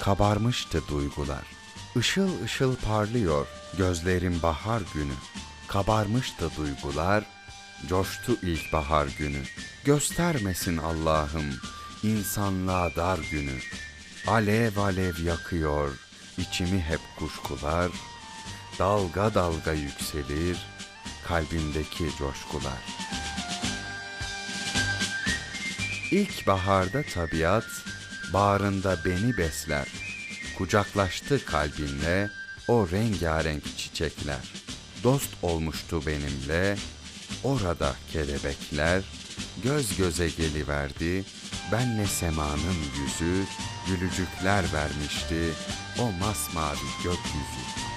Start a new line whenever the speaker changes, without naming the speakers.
kabarmıştı duygular. Işıl ışıl parlıyor gözlerim bahar günü. Kabarmıştı duygular, coştu ilkbahar günü. Göstermesin Allah'ım insanlığa dar günü. Alev alev yakıyor içimi hep kuşkular. Dalga dalga yükselir kalbimdeki coşkular. İlk baharda tabiat bağrında beni besler. Kucaklaştı kalbimle o rengarenk çiçekler. Dost olmuştu benimle orada kelebekler. Göz göze geliverdi benle semanın yüzü. Gülücükler vermişti o masmavi gökyüzü.